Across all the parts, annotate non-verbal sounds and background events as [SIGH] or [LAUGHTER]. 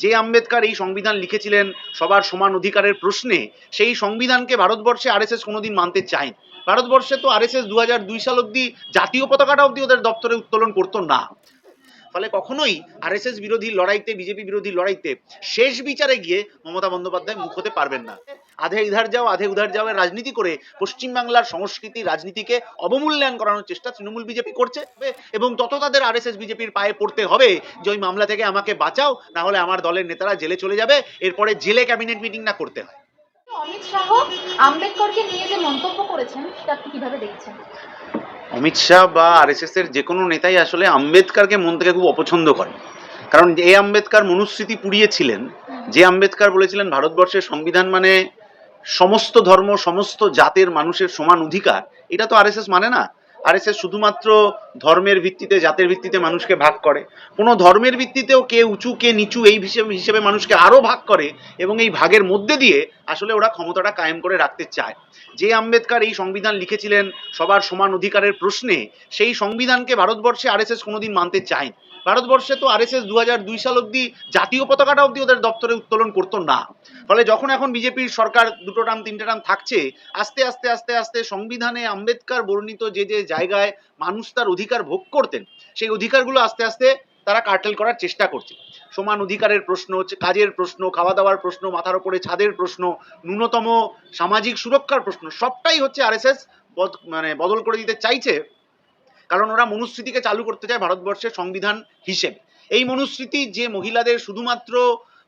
যে আম্বেদকার এই সংবিধান লিখেছিলেন সবার সমান অধিকারের প্রশ্নে, সেই সংবিধানকে ভারতবর্ষে আরএসএস কোনোদিন মানতে চায়নি। ভারতবর্ষে তো আরএসএস দু হাজার দুই সাল অব্দি জাতীয় পতাকাটা অব্দি ওদের দপ্তরে উত্তোলন করতো না। ফলে কখনোই আরএসএস বিরোধী লড়াইতে, বিজেপি বিরোধী লড়াইতে শেষ বিচারে গিয়ে মমতা বন্দ্যোপাধ্যায় মুখ হতে পারবেন না। আধে ইধার যাও, আধে উধার যাও এর রাজনীতি করে পশ্চিমবাংলার সংস্কৃতি, রাজনীতিকে অবমূল্যায়ন করানোর চেষ্টা তৃণমূল বিজেপি করছে এবং তত তাদের আরএসএস বিজেপির পায়ে পড়তে হবে যে ওই মামলা থেকে আমাকে বাঁচাও, না হলে আমার দলের নেতারা জেলে চলে যাবে, এরপরে জেলে ক্যাবিনেট মিটিং না করতে হয়। অমিত শাহ আম্বেদকরকে নিয়ে যে মন্তব্য করেছেন, সেটা আপনি কীভাবে দেখছেন? অমিত শাহ বা আর এস এর যে কোনো নেতাই আসলে আম্বেদকারকে মন থেকে খুব অপছন্দ করে কারণ এ আম্বেদকার মনুস্মৃতি পুড়িয়েছিলেন, যে আম্বেদকার বলেছিলেন ভারতবর্ষের সংবিধান মানে সমস্ত ধর্ম, সমস্ত জাতের মানুষের সমান অধিকার, এটা তো আরএসএস মানে না। আরএসএস শুধুমাত্র ধর্মের ভিত্তিতে, জাতের ভিত্তিতে মানুষকে ভাগ করে। কোনো ধর্মের ভিত্তিতেও কে উঁচু, কে নিচু, এই হিসেবে হিসেবে মানুষকে আরও ভাগ করে এবং এই ভাগের মধ্যে দিয়ে আসলে ওরা ক্ষমতাটা কায়েম করে রাখতে চায়। যে আম্বেদকার এই সংবিধান লিখেছিলেন সবার সমান অধিকারের প্রশ্নে, সেই সংবিধানকে ভারতবর্ষে আর এস এস কোনোদিন মানতে চায়নি। ভারতবর্ষে তো আরএসএস দু হাজার দুই সাল অব্দি জাতীয় পতাকাটা অব্দি ওদের দপ্তরে উত্তোলন করতো না। ফলে যখন এখন বিজেপির সরকার দুটো টার্ম তিনটে টার্ম থাকছে, আস্তে আস্তে আস্তে আস্তে সংবিধানে আম্বেদকর বর্ণিত যে যে জায়গায় মানুষ তার অধিকার ভোগ করতেন, সেই অধিকারগুলো আস্তে আস্তে তারা কার্টেল করার চেষ্টা করছে। সমান অধিকারের প্রশ্ন, কাজের প্রশ্ন খাওয়া দাওয়ার প্রশ্ন, মাথার ওপরে ছাদের প্রশ্ন, ন্যূনতম সামাজিক সুরক্ষার প্রশ্ন, সবটাই হচ্ছে আর এস আরএসএস মানে বদল করে দিতে চাইছে। কারণ ওরা মনুস্মৃতিকে চালু করতে চায় ভারতবর্ষের সংবিধান হিসেবে। এই মনুস্মৃতি যে মহিলাদের শুধুমাত্র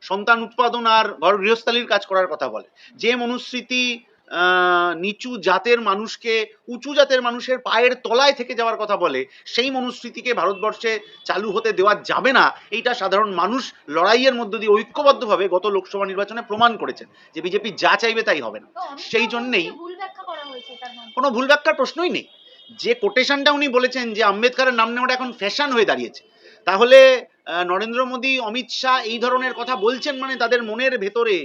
সন্তান উৎপাদন আর ঘর গৃহস্থালির কাজ করার কথা বলে যে মনুস্মৃতি নিচু জাতের মানুষকে উঁচু জাতের মানুষের পায়ের তলায় থেকে যাওয়ার কথা বলে সেই মনুস্মৃতিকে ভারতবর্ষে চালু হতে দেওয়া যাবে না এইটা সাধারণ মানুষ লড়াইয়ের মধ্য দিয়ে ঐক্যবদ্ধভাবে গত লোকসভা নির্বাচনে প্রমাণ করেছেন যে বিজেপি যা চাইবে তাই হবে না। সেই জন্যেই কোনো ভুল ব্যাখ্যার প্রশ্নই নেই। যে কোটেশনটা উনি বলেছেন যে আম্বেদকরের নাম নেওয়াটা এখন ফ্যাশন হয়ে দাঁড়িয়েছে, তাহলে নরেন্দ্র মোদী, অমিত শাহ এই ধরনের কথা বলছেন মানে তাদের মনের ভেতরে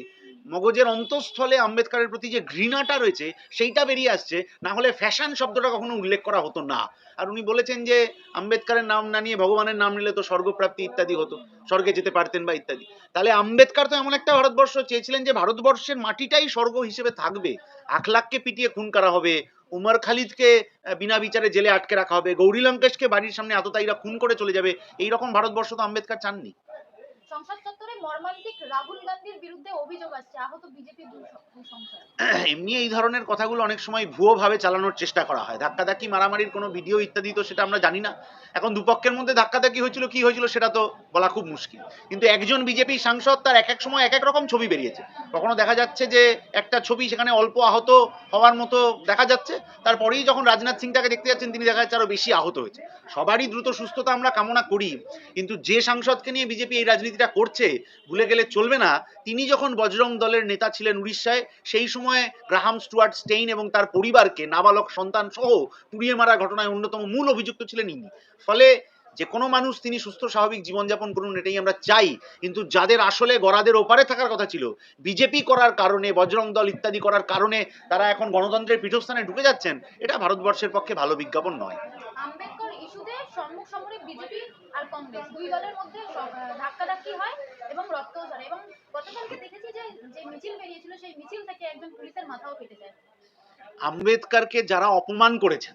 মগজের অন্তঃস্থলে আম্বেদকরের প্রতি যে ঘৃণাটা রয়েছে, সেইটা বেরিয়ে আসছে, না হলে ফ্যাশন শব্দটা কখনো উল্লেখ করা হতো না। আর উনি বলেছেন যে আম্বেদকরের নাম না নিয়ে ভগবানের নাম নিলে তো স্বর্গপ্রাপ্তি ইত্যাদি হতো, স্বর্গে যেতে পারতেন বা ইত্যাদি। তাহলে আম্বেদকর তো এমন একটা ভারতবর্ষ চেয়েছিলেন যে ভারতবর্ষের মাটিটাই স্বর্গ হিসেবে থাকবে আখলাককে পিটিয়ে খুন করা হবে উমর খালিদকে বিনা বিচারে জেলে আটকে রাখা হবে। গৌরী লঙ্কেশকে বাড়ির সামনে আততায়ীরা খুন করে চলে যাবে, এইরকম ভারতবর্ষ তো আম্বেদকর চাননি। সংসদ মর্মান্তিক রাহুল গান্ধীর বিরুদ্ধে অভিযোগ আসছে। আহত বিজেপি [CLEARS THROAT] এমনি এই ধরনের কথাগুলো অনেক সময় ভুয়ো ভাবে চালানোর চেষ্টা করা হয়। ধাক্কাধাক্কি মারামারির কোনো ভিডিও ইত্যাদি তো সেটা আমরা জানি না। এখন দুপক্ষের মধ্যে ধাক্কাধাক্কি হয়েছিল, কি হয়েছিল সেটা তো বলা খুব মুশকিল। কিন্তু একজন বিজেপি সাংসদ তার এক এক সময় এক এক রকম ছবি বেরিয়েছে। কখনো দেখা যাচ্ছে যে একটা ছবি সেখানে অল্প আহত হওয়ার মতো দেখা যাচ্ছে। তারপরেই যখন রাজনাথ সিং তাকে দেখতে যাচ্ছেন, তিনি দেখা যাচ্ছে আরও বেশি আহত হয়েছে। সবারই দ্রুত সুস্থতা আমরা কামনা করি। কিন্তু যে সাংসদকে নিয়ে বিজেপি এই রাজনীতিটা করছে ভুলে গেলে চলবে না। তিনি যখন বজরং দলের নেতা ছিলেন উড়িষ্যায়, সেই সময়ে গ্রাহাম স্টুয়ার্ট স্টেইন এবং তার পরিবারকে নাবালক সন্তান সহ পুড়িয়ে মারা ঘটনায় অন্যতম মূল অভিযুক্ত ছিলেন ইনি। ফলে যে কোনো মানুষ তিনি সুস্থ স্বাভাবিক জীবনযাপন করুন এটাই আমরা চাই। কিন্তু যাদের আসলে গড়াদের ওপারে থাকার কথা ছিল, বিজেপি করার কারণে, বজরং দল ইত্যাদি করার কারণে তারা এখন গণতন্ত্রের পীঠস্থানে ঢুকে যাচ্ছেন, এটা ভারতবর্ষের পক্ষে ভালো বিজ্ঞাপন নয়। সম্মুখ সমরে বিজেপি আর কংগ্রেস। দুই দলের মধ্যে ধাক্কাধাক্কি হয় এবং রক্তও ঝরে। এবং গতকালকে দেখেছি যে যে মিছিল বেরিয়েছিল সেই মিছিল থেকে একজন পুলিশের মাথাও কেটে যায়। আম্বেদকারকে যারা অপমান করেছেন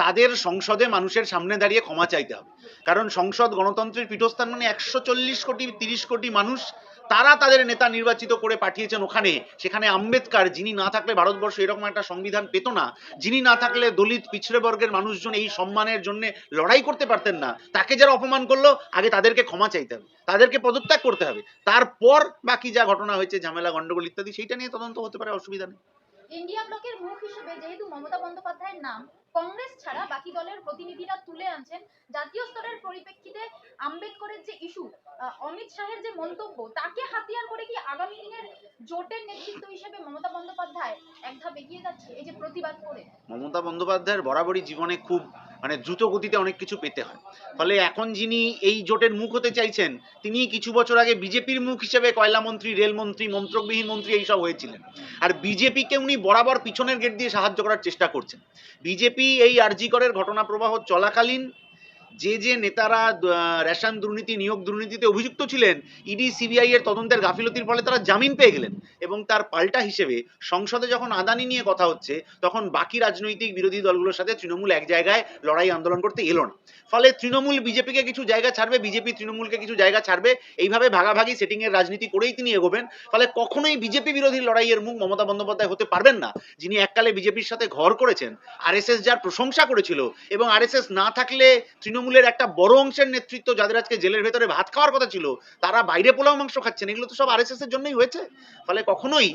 তাদের সংসদে মানুষের সামনে দাঁড়িয়ে ক্ষমা চাইতে হবে। কারণ সংসদ গণতন্ত্রের পীঠস্থান মানে একশো চল্লিশ কোটি তিরিশ কোটি মানুষ তারা তাদের নেতা নির্বাচিত করে পাঠিয়েছেন ওখানে। সেখানে আম্বেদকার, যিনি না থাকলে ভারতবর্ষ এরকম একটা সংবিধান পেত না, যিনি না থাকলে দলিত পিছড়ে বর্গের মানুষজন এই সম্মানের জন্য লড়াই করতে পারতেন না, তাকে যারা অপমান করল, আগে তাদেরকে ক্ষমা চাইতে হবে, তাদেরকে পদত্যাগ করতে হবে। তারপর বাকি যা ঘটনা হয়েছে, ঝামেলা, গন্ডগোল ইত্যাদি, সেইটা নিয়ে তদন্ত হতে পারে, অসুবিধা নেই। ইন্ডিয়া ব্লকের মুখ হিসেবে যেহেতু মমতা বন্দ্যোপাধ্যায়ের নাম, কংগ্রেস ছাড়া বাকি দলের প্রতিনিধিরা তুলে আনছেন জাতীয় স্তরের পরিপ্রেক্ষিতে আম্বেদকরের যে ইস্যু অমিত শাহের যে মন্তব্য, তাকে হাতিয়ার করে কি আগামী দিনের জোটের নেতৃত্ব হিসেবে মমতা বন্দ্যোপাধ্যায় এক ধাপ এগিয়ে যাচ্ছে? এই যে প্রতিবাদ করে। মমতা বন্দ্যোপাধ্যায়ের বরাবরই জীবনে খুব মানে দ্রুত গতিতে অনেক কিছু পেতে হয়। ফলে এখন যিনি এই জোটের মুখ হতে চাইছেন তিনি কিছু বছর আগে বিজেপির মুখ হিসেবে কয়লামন্ত্রী রেলমন্ত্রী মন্ত্রকবিহীন মন্ত্রী এইসব হয়েছিলেন। আর বিজেপিকে উনি বরাবর পিছনের গেট দিয়ে সাহায্য করার চেষ্টা করছেন। বিজেপি এই আরজিকরের ঘটনা প্রবাহ চলাকালীন যে যে নেতারা রেশন দুর্নীতি, নিয়োগ দুর্নীতিতে অভিযুক্ত ছিলেন, ইডি, সিবিআই এর তদন্তের গাফিলতির ফলে তারা জামিন পেয়ে গেলেন এবং তার পাল্টা হিসেবে সংসদে যখন আদানি নিয়ে কথা হচ্ছে, তখন বাকি রাজনৈতিক বিরোধী দলগুলোর সাথে তৃণমূল এক জায়গায় লড়াই আন্দোলন করতে এলো না। ফলে তৃণমূল বিজেপিকে কিছু জায়গা ছাড়বে, বিজেপি তৃণমূলকে কিছু জায়গা ছাড়বে, এইভাবে ভাগাভাগি সেটিং এর রাজনীতি করেই তিনি এগোবেন। ফলে কখনোই বিজেপি বিরোধী লড়াইয়ের মুখ মমতা বন্দ্যোপাধ্যায় হতে পারবেন না। যিনি এককালে বিজেপির সাথে ঘর করেছেন আর আরএসএস যার প্রশংসা করেছিল এবং আরএসএস না থাকলে তৃণমূলের একটা বড় অংশের নেতৃত্ব যাদের আজকে জেলের ভেতরে ভাত খাওয়ার কথা ছিল তারা বাইরে পোলাও মাংস খাচ্ছেন এগুলো তো সব আরএসএস এর জন্যই হয়েছে। ফলে কখনোই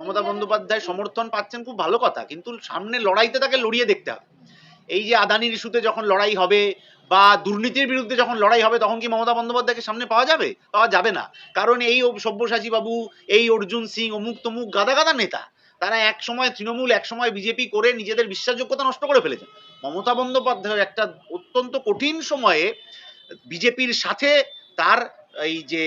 মমতা বন্দ্যোপাধ্যায় সমর্থন পাচ্ছেন খুব ভালো কথা কিন্তু সামনে লড়াইতে তাকে লড়িয়ে দেখতে হবে। এই যে আদানির ইস্যুতে যখন লড়াই হবে বা দুর্নীতির বিরুদ্ধে যখন লড়াই হবে তখন কি মমতা বন্দ্যোপাধ্যায়কে সামনে পাওয়া যাবে? পাওয়া যাবে না। কারণ এই সব্যসাচী বাবু এই অর্জুন সিং অমুক তমুক গাদা গাদা নেতা তারা এক সময় তৃণমূল, এক সময় বিজেপি করে নিজেদের বিশ্বাসযোগ্যতা নষ্ট করে ফেলেছে। মমতা বন্দ্যোপাধ্যায় একটা অত্যন্ত কঠিন সময়ে বিজেপির সাথে তার এই যে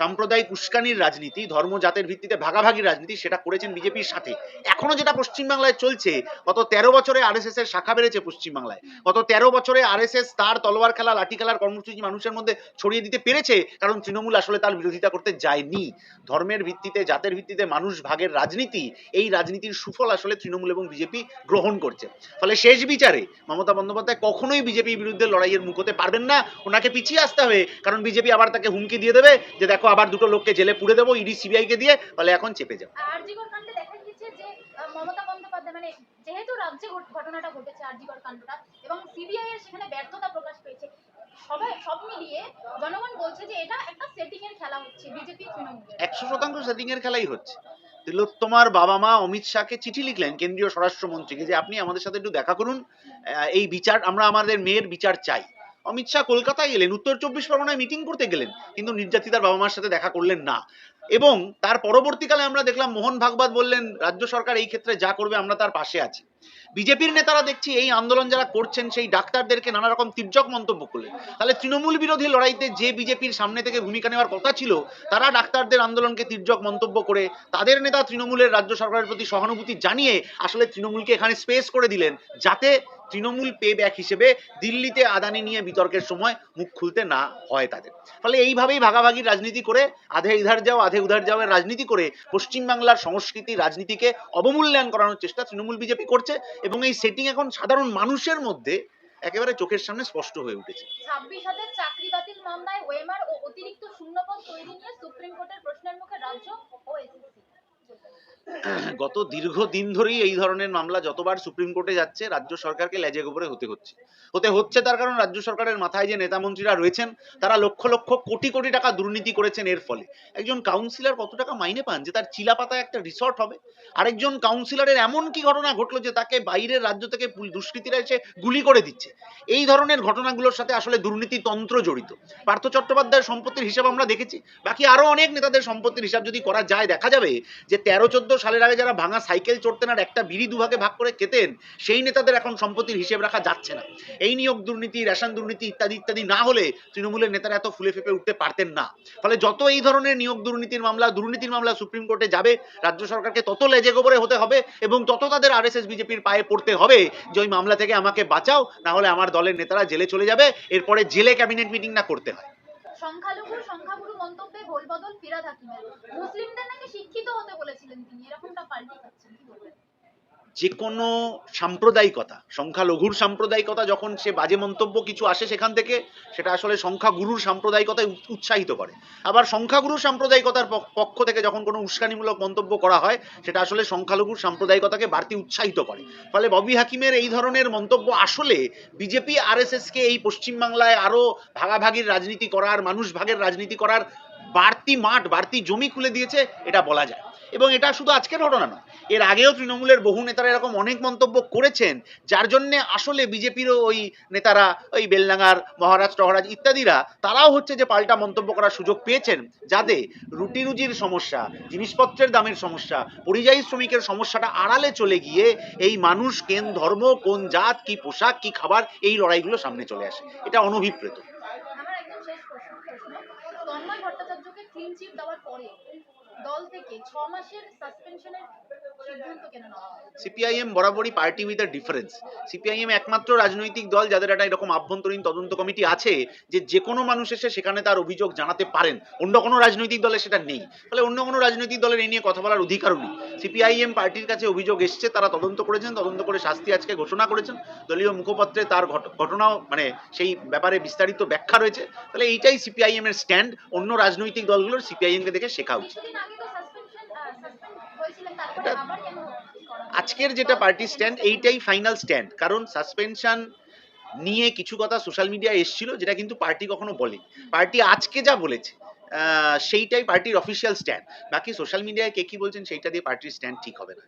সাম্প্রদায়িক উস্কানির রাজনীতি, ধর্ম, জাতের ভিত্তিতে ভাগাভাগির রাজনীতি সেটা করেছেন বিজেপির সাথে। এখনও যেটা পশ্চিমবাংলায় চলছে, গত তেরো বছরে আরএসএস এর শাখা বেড়েছে পশ্চিমবাংলায়। গত তেরো বছরে আরএসএস তার তলোয়ার খেলা, লাঠি খেলার কর্মসূচি মানুষের মধ্যে ছড়িয়ে দিতে পেরেছে, কারণ তৃণমূল আসলে তার বিরোধিতা করতে যায়নি। ধর্মের ভিত্তিতে, জাতের ভিত্তিতে মানুষ ভাগের রাজনীতি, এই রাজনীতির সুফল আসলে তৃণমূল এবং বিজেপি গ্রহণ করছে। ফলে শেষ বিচারে মমতা বন্দ্যোপাধ্যায় কখনোই বিজেপির বিরুদ্ধে লড়াইয়ের মুখ হতে পারবেন না। ওনাকে পিছিয়ে আসতে হবে, কারণ বিজেপি আবার তাকে হুমকি দিয়ে দেবে যে, দেখো আবার দুটো লোককে জেলে পুড়ে দেবো ইডি সিবিআই কে দিয়ে ফলে এখন চেপে যাও। দেখা মমতা বন্দ্যোপাধ্যায় মানে যেহেতু রাজ্যে ঘটনাটা ঘটেছে আরজিকর কাণ্ডটা এবং সিবিআই এর সেখানে ব্যর্থতা প্রকাশ পেয়েছে সবাই সব মিলিয়ে জনগণ বলছে যে এটা একটা সেটিং এর খেলা হচ্ছে বিজেপি তৃণমূলের। একশো শতাংশ সেটিং এর খেলাই হচ্ছে। তিলোত্তমার বাবা মা অমিত শাহকে চিঠি লিখলেন কেন্দ্রীয় স্বরাষ্ট্রমন্ত্রীকে যে আপনি আমাদের সাথে একটু দেখা করুন এই বিচার আমরা আমাদের মেয়ের বিচার চাই। অমিত শাহ কলকাতায় গেলেন, উত্তর চব্বিশ পরগনায় মিটিং করতে গেলেন, কিন্তু নির্যাতিতার বাবা মার সাথে দেখা করলেন না। এবং তার পরবর্তীকালে আমরা দেখলাম মোহন ভাগবত বললেন, রাজ্য সরকার এই ক্ষেত্রে যা করবে আমরা তার পাশে আছি। বিজেপির নেতারা দেখছি এই আন্দোলন যারা করছেন, সেই ডাক্তারদেরকে নানা রকম তির্যক মন্তব্য করলেন। তাহলে তৃণমূল বিরোধী লড়াইতে যে বিজেপির সামনে থেকে ভূমিকা নেওয়ার কথা ছিল, তারা ডাক্তারদের আন্দোলনকে তির্যক মন্তব্য করে, তাদের নেতা তৃণমূলের রাজ্য সরকারের প্রতি সহানুভূতি জানিয়ে আসলে তৃণমূলকে এখানে স্পেস করে দিলেন, যাতে তৃণমূল পে ব্যাক হিসেবে দিল্লিতে আদানি নিয়ে বিতর্কের সময় মুখ খুলতে না হয় তাদের। ফলে এইভাবেই ভাগাভাগির রাজনীতি করে, আধে ইধার যাও, আধে উধার যাও রাজনীতি করে পশ্চিমবাংলার সংস্কৃতি, রাজনীতিকে অবমূল্যায়ন করানোর চেষ্টা তৃণমূল বিজেপি করছে এবং এই সেটিং এখন সাধারণ মানুষের মধ্যে একেবারে চোখের সামনে স্পষ্ট হয়ে উঠেছে। ছাব্বিশ হাজার চাকরি বাতিল মামলায় ওয়েমার ও অতিরিক্ত শূন্যপদ তৈরি নিয়ে সুপ্রিম কোর্টের প্রশ্নের মুখে রাজ্য ও [CLEARS THROAT] গত দীর্ঘ দিন ধরেই এই ধরনের মামলা যতবার সুপ্রিম কোর্টে যাচ্ছে, রাজ্য সরকারকে লেজে গোবরে হতে হচ্ছে। হতে হচ্ছে তার কারণ রাজ্য সরকারের মাথায় যে নেতা মন্ত্রীরা রয়েছেন, তারা লক্ষ লক্ষ কোটি কোটি টাকা দুর্নীতি করেছেন এর ফলে। একজন কাউন্সিলর কত টাকা মাইনে পান যে তার চিলাপাতায় একটা রিসর্ট হবে? আরেকজন কাউন্সিলরের এমন কি ঘটনা ঘটলো যে তাকে বাইরের রাজ্য থেকে দুষ্কৃতীরা এসে গুলি করে দিচ্ছে? এই ধরনের ঘটনাগুলোর সাথে আসলে দুর্নীতি তন্ত্র জড়িত। পার্থ চট্টোপাধ্যায়ের সম্পত্তির হিসাব আমরা দেখেছি। বাকি আরও অনেক নেতাদের সম্পত্তির হিসাব যদি করা যায়, দেখা যাবে যে তেরো, চোদ্দ সালের আগে যারা ভাঙা সাইকেল চড়তেন আর একটা বিড়ি দুভাগে ভাগ করে খেতেন, সেই নেতাদের এখন সম্পত্তির হিসেব রাখা যাচ্ছে না। এই নিয়োগ দুর্নীতি, রেশন দুর্নীতি ইত্যাদি ইত্যাদি না হলে তৃণমূলের নেতারা এত ফুলে ফেপে উঠতে পারতেন না। ফলে যত এই ধরনের নিয়োগ দুর্নীতির মামলা দুর্নীতির মামলা সুপ্রিম কোর্টে যাবে, রাজ্য সরকারকে তত লেজে গোবরে হতে হবে এবং তত তাদের আরএসএস বিজেপির পায়ে পড়তে হবে যে ওই মামলা থেকে আমাকে বাঁচাও, না হলে আমার দলের নেতারা জেলে চলে যাবে, এরপরে জেলে ক্যাবিনেট মিটিং না করতে হয়। সংখ্যালঘু, সংখ্যাগুরু মন্তব্যে গোলবদল ফিরাদ হাকিমের মুসলিমদের নাকি শিক্ষিত হতে বলেছিলেন তিনি। এরকমটা পাল্টে যাচ্ছে কি বলবেন? যে কোনো সাম্প্রদায়িকতা, সংখ্যালঘুর সাম্প্রদায়িকতা যখন সে বাজে মন্তব্য কিছু আসে সেখান থেকে, সেটা আসলে সংখ্যাগুরুর সাম্প্রদায়িকতায় উৎসাহিত করে। আবার সংখ্যাগুরুর সাম্প্রদায়িকতার পক- পক্ষ থেকে যখন কোনো উস্কানিমূলক মন্তব্য করা হয়, সেটা আসলে সংখ্যালঘুর সাম্প্রদায়িকতাকে বাড়তি উৎসাহিত করে। ফলে ববি হাকিমের এই ধরনের মন্তব্য আসলে বিজেপি আর আরএসএসকে এই পশ্চিমবাংলায় আরও ভাগাভাগির রাজনীতি করার, মানুষ ভাগের রাজনীতি করার বাড়তি মাঠ, বাড়তি জমি খুলে দিয়েছে, এটা বলা যায়। এবং এটা শুধু আজকের ঘটনা নয়। এর আগেও তৃণমূলের বহু নেতারা এরকম অনেক মন্তব্য করেছেন, যার জন্যে আসলে বিজেপিরও ওই নেতারা, ওই বেলডাঙ্গার মহারাজ, টহরাজ ইত্যাদিরা, তারাও হচ্ছে যে পাল্টা মন্তব্য করার সুযোগ পেয়েছেন, যাতে রুটি রুজির সমস্যা, জিনিসপত্রের দামের সমস্যা, পরিযায়ী শ্রমিকের সমস্যাটা আড়ালে চলে গিয়ে এই মানুষ কেন ধর্ম, কোন জাত, কি পোশাক, কি খাবার, এই লড়াইগুলো সামনে চলে আসে। এটা অনভিপ্রেত। তন্ময় ভট্টাচার্যকে ক্লিন চিট দেওয়ার পরে দল থেকে ছ মাসের সাসপেনশনের সিদ্ধান্ত কেন নেওয়া হয়? সিপিআইএম বরাবরই party with a difference CPIM একমাত্র রাজনৈতিক দল যাদের একটা এরকম আভ্যন্তরীণ তদন্ত কমিটি আছে যে যে কোনো মানুষ এসে সেখানে তার অভিযোগ জানাতে পারেন। অন্য কোনো রাজনৈতিক দলে সেটা নেই। ফলে অন্য কোনো রাজনৈতিক দলের এই নিয়ে কথা বলার অধিকারও নেই। সিপিআইএম পার্টির কাছে অভিযোগ এসছে তারা তদন্ত করেছেন তদন্ত করে শাস্তি আজকে ঘোষণা করেছেন। দলীয় মুখপত্রে তার ঘট- ঘটনাও মানে সেই ব্যাপারে বিস্তারিত ব্যাখ্যা রয়েছে। তাহলে এইটাই সিপিআইএম এর স্ট্যান্ড অন্য রাজনৈতিক দলগুলোর সিপিআইএম কে দেখে শেখা উচিত। আজকের যেটা পার্টি স্ট্যান্ড এইটাই ফাইনাল স্ট্যান্ড কারণ সাসপেনশন নিয়ে কিছু কথা সোশ্যাল মিডিয়া এসেছিল যেটা কিন্তু পার্টি কখনো বলে। পার্টি আজকে যা বলেছে আহ, সেইটাই পার্টির অফিসিয়াল স্ট্যান্ড বাকি সোশ্যাল মিডিয়ায় কে কি বলছেন সেইটা দিয়ে পার্টির স্ট্যান্ড ঠিক হবে না।